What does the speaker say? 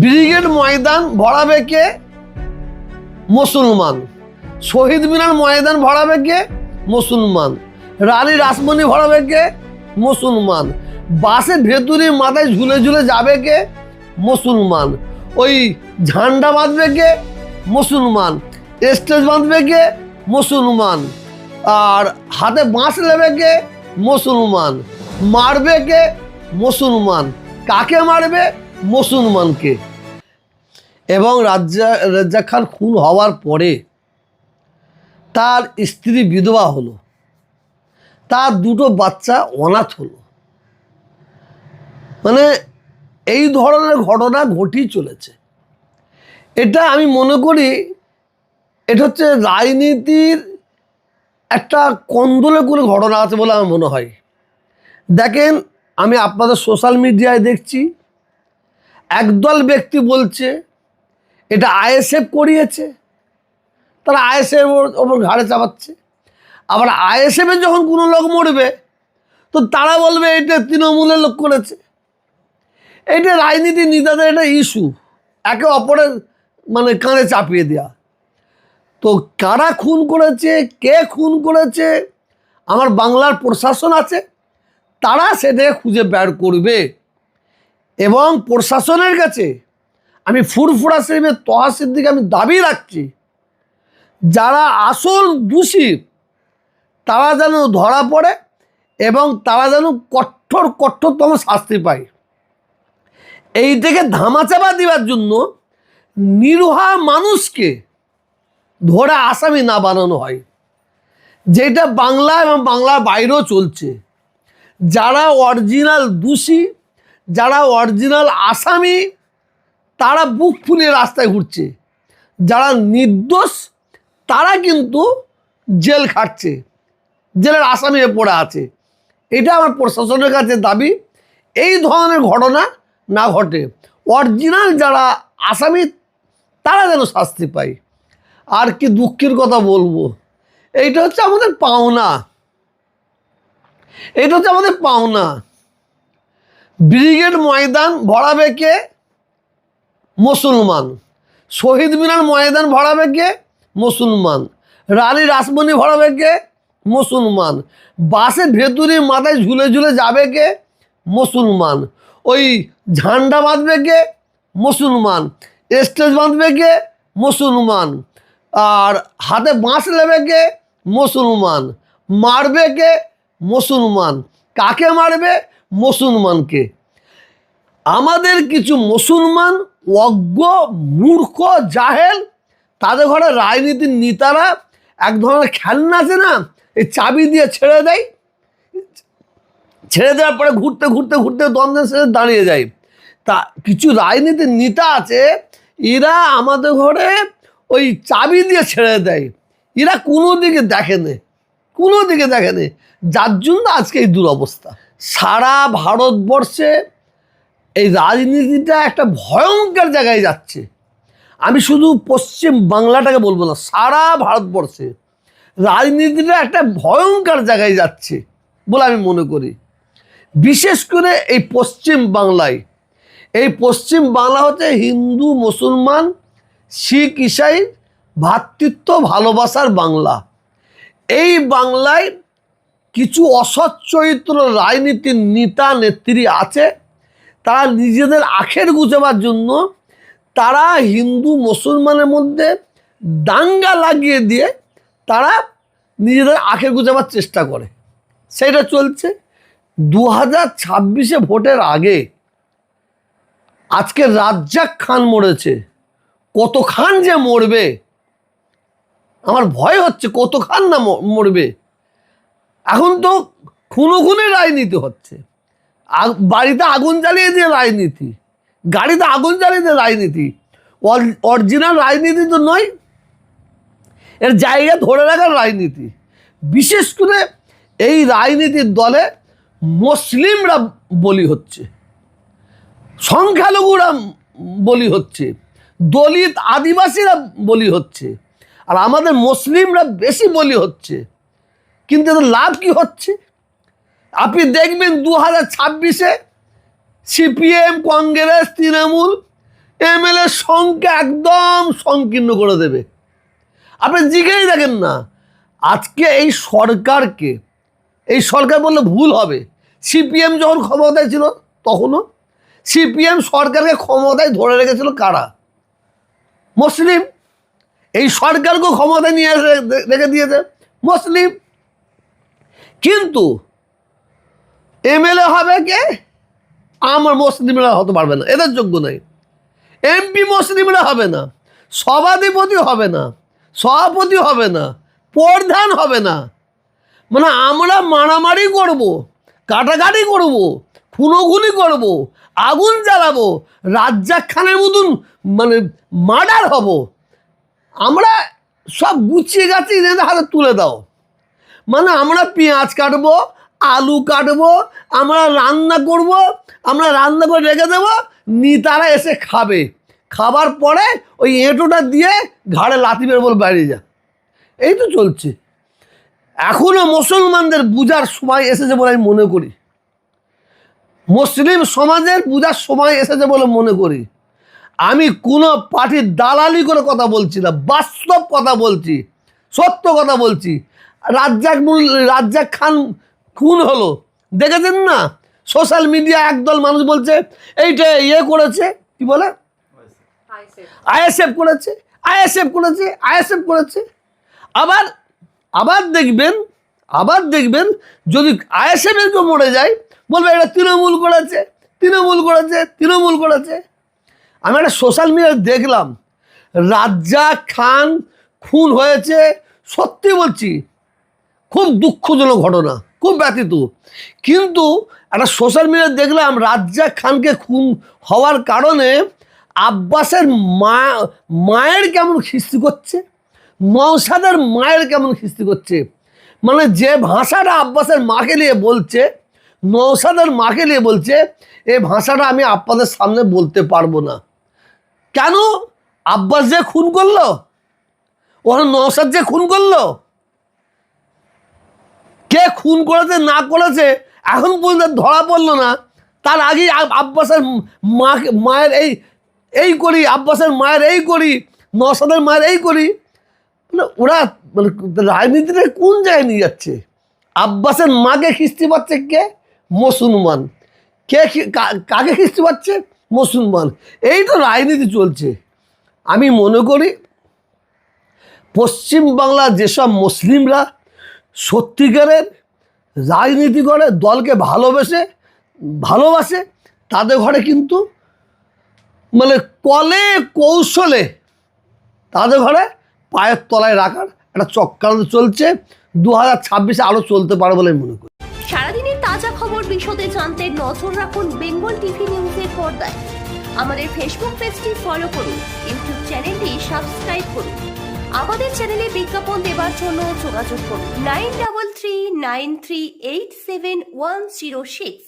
Brigade Maidan ভরাবে কে? মুসলমান। শহীদ মিনার ময়দান ভরাবে কে? মুসলমান। রানী রাসমণি ভরাবে কে? মুসলমান। বাসে ভেতুরি মাথায় ঝুলে ঝুলে যাবে কে? মুসলমান। ওই ঝান্ডা বাঁধবে কে? মুসলমান। স্টেজ বাঁধবে কে? মুসলমান। আর হাতে বাঁশ নেবে কে? মুসলমান। মারবে কে? মুসলমান। কাকে মারবে? মুসলমানকে। এবং রাজ্জা রাজ্জাক খান খুন হওয়ার পরে তার স্ত্রী বিধবা হলো। তার দুটো বাচ্চা অনাথ হলো। মানে এই ধরনের ঘটনা ঘটেই চলেছে। এটা আমি মনে করি এটা হচ্ছে রাজনীতির একটা কন্দলে করে ঘটনা আছে বলে আমার মনে হয়। দেখেন, আমি আপনাদের সোশ্যাল মিডিয়ায় দেখছি। একদল ব্যক্তি বলছে, এটা আইএসএফ করিয়েছে, তারা আইএসএফ ওপর ঘাড়ে চাপাচ্ছে। আবার আইএসএফের যখন কোনো লোক মরবে, তো তারা বলবে এটা তৃণমূলের লোক করেছে। এটা রাজনীতি নেতাদের একটা ইস্যু একে অপরের মানে কাঁধে চাপিয়ে দেওয়া তো কারা খুন করেছে, কে খুন করেছে, আমার বাংলার প্রশাসন আছে, তারা সেটাকে খুঁজে বের করবে। এবং প্রশাসনের কাছে আমি ফুরফুরা শরীফের তহাসির দিকে আমি দাবি রাখছি, যারা আসল দোষী, তারা যেন ধরা পড়ে এবং তারা যেন কঠোর কঠোরতম শাস্তি পায়। এই থেকে ধামাচাপা দেওয়ার জন্য নিরুহা মানুষকে ধরে আসামি না বানানো হয়। যেটা বাংলা এবং বাংলার বাইরেও চলছে। যারা অরিজিনাল দোষী যারা অরিজিনাল আসামি, তারা বুক ফুলিয়ে রাস্তায় ঘুরছে। যারা নির্দোষ, তারা কিন্তু জেল খাটছে। জেলের আসামি হয়ে পড়ে আছে। এটা আমার প্রশাসনের কাছে দাবি। এই ধরনের ঘটনা না ঘটে। অরিজিনাল যারা আসামি, তারা যেন শাস্তি পায়। আর কি দুঃখের কথা বলব। এইটা হচ্ছে আমাদের পাওনা। এটা হচ্ছে আমাদের পাওনা। ব্রিগেড ময়দান ভরাবে কে? মুসলমান। শহীদ মিনার ময়দান ভরাবে কে? মুসলমান। রানী রাসমণি ভরাবে কে? মুসলমান। বাসে ভেতরে মাথায় ঝুলে ঝুলে যাবে কে? মুসলমান। ওই ঝান্ডা বাঁধবে কে? মুসলমান। স্টেজ বাঁধবে কে? মুসলমান। আর হাতে বাঁশ নেবে কে? মুসলমান। মারবে কে? মুসলমান। কাকে মারবে? মুসলমানকে। আমাদের কিছু মুসলমান অজ্ঞ, মূর্খ, জাহেল, তাদের ঘরে রাজনীতির নেতারা এক ধরনের খেলনা আছে না, এই চাবি দিয়ে ছেড়ে দেয়। ছেড়ে দেওয়ার পরে ঘুরতে ঘুরতে ঘুরতে দ্বন্দ্বের শেষে দাঁড়িয়ে যায়। তা কিছু রাজনীতির নেতা আছে, এরা আমাদের ঘরে ওই চাবি দিয়ে ছেড়ে দেয়। এরা কোনো দিকে দেখেনি কোনো দিকে দেখেনি যার জন্য আজকে এই দুরবস্থা। সারা ভারতবর্ষে এই রাজনীতিটা একটা ভয়ঙ্কর জায়গায় যাচ্ছে। আমি শুধু পশ্চিম বাংলাটাকে বলব না, সারা ভারতবর্ষে রাজনীতিটা একটা ভয়ঙ্কর জায়গায় যাচ্ছে বলে আমি মনে করি। বিশেষ করে এই পশ্চিম বাংলায়। এই পশ্চিম বাংলা হচ্ছে হিন্দু, মুসলমান, শিখ, ইসাই ভ্রাতৃত্ব ভালোবাসার বাংলা। এই বাংলায় কিছু অসৎ চরিত্র রাজনীতির নেতা, নেত্রী আছে, তারা নিজেদের আখের গুছাবার জন্য তারা হিন্দু, মুসলমানের মধ্যে দাঙ্গা লাগিয়ে দিয়ে তারা নিজেদের আখের গুছাবার চেষ্টা করে। সেটা চলছে। দু হাজার ছাব্বিশে ভোটের আগে আজকে রাজ্জাক খান মরেছে। কত খান যে মরবে? আমার ভয় হচ্ছে কত খান না মরবে? এখন তো খুনো খুনে রাজনীতি হচ্ছে। বাড়িতে আগুন জ্বালিয়ে দিয়ে রাজনীতি, গাড়িতে আগুন জ্বালিয়ে দিয়ে রাজনীতি। অরিজিনাল রাজনীতি তো নয়, এর জায়গা ধরে রাখার রাজনীতি। বিশেষ করে এই রাজনীতির দলে মুসলিমরা বলি হচ্ছে, সংখ্যালঘুরা বলি হচ্ছে, দলিত আদিবাসীরা বলি হচ্ছে, আর আমাদের মুসলিমরা বেশি বলি হচ্ছে। কিন্তু এদের লাভ কি হচ্ছে? আপনি দেখবেন দু হাজার ছাব্বিশে CPM, Congress, Trinamool M L MLA সংখ্যা একদম সংকীর্ণ করে দেবে। আপনি জিজ্ঞেই দেখেন না, আজকে এই সরকারকে, এই সরকার বললে ভুল হবে। সিপিএম যখন ক্ষমতায় ছিল তখনও, সিপিএম সরকারকে ক্ষমতায় ধরে রেখেছিল কারা? মুসলিম। এই সরকারকেও ক্ষমতায় নিয়ে রেখে দিয়েছে মুসলিম। কিন্তু এমএলএ হবে কে? আমার মুসলিমরা হতে পারবে না, এদের যোগ্য নাই। এমপি মুসলিমরা হবে না, সভাধিপতি হবে না, সভাপতি হবে না, প্রধান হবে না। মানে আমরা মারামারি করব, কাটাকাটি করব, খুনোখুনি করব, আগুন জ্বালাবো রাজ্জাক খানের মতন মানে মার্ডার হব। আমরা সব গুছিয়ে গাছিয়ে হাতে তুলে দাও। মানে আমরা পেঁয়াজ কাটবো, আলু কাটবো, আমরা রান্না করব, আমরা রান্না করে রেখে দেবো, নিতারা এসে খাবে। খাবার পরে ওই এঁটোটা দিয়ে ঘাড়ে লাথি বের বলে বাইরে যা। এই তো চলছে। এখনও মুসলমানদের বুঝার সময় এসেছে বলে আমি মনে করি। মুসলিম সমাজের বুঝার সময় এসেছে বলে মনে করি। আমি কোনো পার্টির দালালি করে কথা বলছি না, বাস্তব কথা বলছি, সত্য কথা বলছি। রাজ্জাক মুল- রাজ্জাক খান খুন হলো। দেখেছেন না? সোশ্যাল মিডিয়া একদল মানুষ বলছে, এইটা ইয়ে করেছে, কি বলে? আইএসএফ করেছে আইএসএফ করেছে আইএসএফ করেছে। আবার আবার দেখবেন আবার দেখবেন, যদি আইএসএফের কেউ মরে যায়, বলবে এটা তৃণমূল করেছে তৃণমূল করেছে তৃণমূল করেছে। আমি একটা সোশ্যাল মিডিয়ায় দেখলাম, রাজ্জাক খান খুন হয়েছে, সত্যি বলছি খুব দুঃখজনক ঘটনা, খুব ব্যথিত। কিন্তু একটা সোশ্যাল মিডিয়ায় দেখলাম রাজ্জাক খানকে খুন হওয়ার কারণে আব্বাসের মা, মায়ের কেমন খিস্তি করছে নৌসাদের মায়ের কেমন খিস্তি করছে। মানে যে ভাষাটা আব্বাসের মাকে নিয়ে বলছে নৌসাদের মাকে নিয়ে বলছে এই ভাষাটা আমি আপনাদের সামনে বলতে পারব না। কেন? আব্বাস যে খুন করল ওখানে নৌসাদ যে খুন করল খুন করেছে, না করেছে, এখন পর্যন্ত ধরা পড়ল না। তার আগেই আব্বাসের মা মায়ের এই এই করি, আব্বাসের মায়ের এই করি নসাদের মায়ের এই করি। মানে ওরা মানে রাজনীতিটা কোন জায়গায় নিয়ে যাচ্ছে? আব্বাসের মাকে খিস্তি পাচ্ছে কে? মুসলমান। কে, কাকে খিস্তি পাচ্ছে? মুসলমান। এই তো রাজনীতি চলছে। আমি মনে করি, পশ্চিম বাংলার যেসব মুসলিমরা সত্যিকারের রাজনীতি করে, দলকে ভালোবেসে, ভালোবাসে, তাদের ঘরে কিন্তু মানে কলে কৌশলে তাদের ঘরে পায়ের তলায় রাখার একটা চক্রান্ত চলছে। দু হাজার ছাব্বিশে আরও চলতে পারে বলে মনে করি। সারাদিনের তাজা খবর বিশদে জানতে নজর রাখুন বেঙ্গল টিভি নিউজের পর্দায়। আমাদের ফেসবুক পেজটি ফলো করুন, ইউটিউব চ্যানেলটি সাবস্ক্রাইব করুন। আমাদের চ্যানেলে বিজ্ঞাপন দেওয়ার জন্য যোগাযোগ করুন। Nine double three nine three eight seven one zero six.